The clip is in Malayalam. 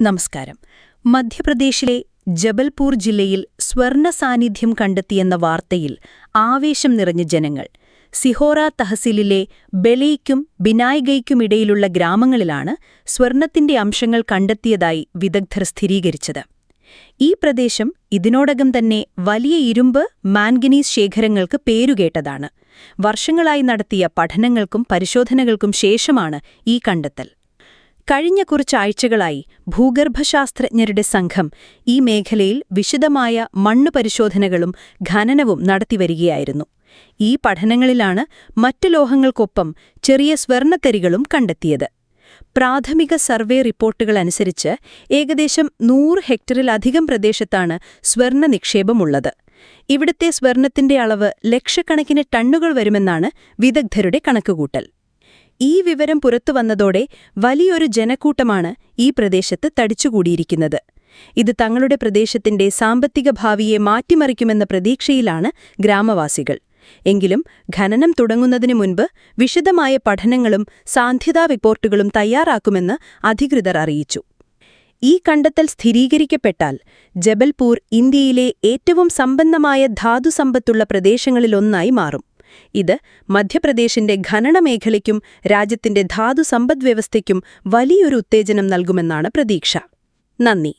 നമസ്കാരം. മധ്യപ്രദേശിലെ ജബൽപൂർ ജില്ലയിൽ സ്വർണ സാന്നിധ്യം കണ്ടെത്തിയെന്ന വാർത്തയിൽ ആവേശം നിറഞ്ഞ ജനങ്ങൾ. സിഹോറ തഹസിലിലെ ബെലയ്ക്കും ബിനായിഗയ്ക്കുമിടയിലുള്ള ഗ്രാമങ്ങളിലാണ് സ്വർണത്തിന്റെ അംശങ്ങൾ കണ്ടെത്തിയതായി വിദഗ്ധർ സ്ഥിരീകരിച്ചത്. ഈ പ്രദേശം ഇതിനോടകം തന്നെ വലിയ ഇരുമ്പ് മാൻഗനീസ് ശേഖരങ്ങൾക്ക് പേരുകേട്ടതാണ്. വർഷങ്ങളായി നടത്തിയ പഠനങ്ങൾക്കും പരിശോധനകൾക്കും ശേഷമാണ് ഈ കണ്ടെത്തൽ. കഴിഞ്ഞ കുറച്ചാഴ്ചകളായി ഭൂഗർഭശാസ്ത്രജ്ഞരുടെ സംഘം ഈ മേഖലയിൽ വിശദമായ മണ്ണു പരിശോധനകളും ഖനനവും നടത്തിവരികയായിരുന്നു. ഈ പഠനങ്ങളിലാണ് മറ്റു ലോഹങ്ങൾക്കൊപ്പം ചെറിയ സ്വർണത്തരികളും കണ്ടെത്തിയത്. പ്രാഥമിക സർവേ റിപ്പോർട്ടുകൾ അനുസരിച്ച് ഏകദേശം നൂറ് ഹെക്ടറിലധികം പ്രദേശത്താണ് സ്വർണ നിക്ഷേപമുള്ളത്. ഇവിടുത്തെ സ്വർണത്തിന്റെ അളവ് ലക്ഷക്കണക്കിന് ടണ്ണുകൾ വരുമെന്നാണ് വിദഗ്ധരുടെ കണക്കുകൂട്ടൽ. ഈ വിവരം പുറത്തുവന്നതോടെ വലിയൊരു ജനക്കൂട്ടമാണ് ഈ പ്രദേശത്ത് തടിച്ചുകൂടിയിരിക്കുന്നത്. ഇത് തങ്ങളുടെ പ്രദേശത്തിന്റെ സാമ്പത്തിക ഭാവിയെ മാറ്റിമറിക്കുമെന്ന പ്രതീക്ഷയിലാണ് ഗ്രാമവാസികൾ. എങ്കിലും ഖനനം തുടങ്ങുന്നതിനു മുൻപ് വിശദമായ പഠനങ്ങളും സാധ്യതാ റിപ്പോർട്ടുകളും തയ്യാറാക്കുമെന്ന് അധികൃതർ അറിയിച്ചു. ഈ കണ്ടെത്തൽ സ്ഥിരീകരിക്കപ്പെട്ടാൽ ജബൽപൂർ ഇന്ത്യയിലെ ഏറ്റവും സമ്പന്നമായ ധാതുസമ്പത്തുള്ള പ്രദേശങ്ങളിലൊന്നായി മാറും. ഇത് മധ്യപ്രദേശിന്റെ ഖനനമേഖലയ്ക്കും രാജ്യത്തിന്റെ ധാതു സമ്പദ്വ്യവസ്ഥയ്ക്കും വലിയൊരു ഉത്തേജനം നൽകുമെന്നാണ് പ്രതീക്ഷ. നന്ദി.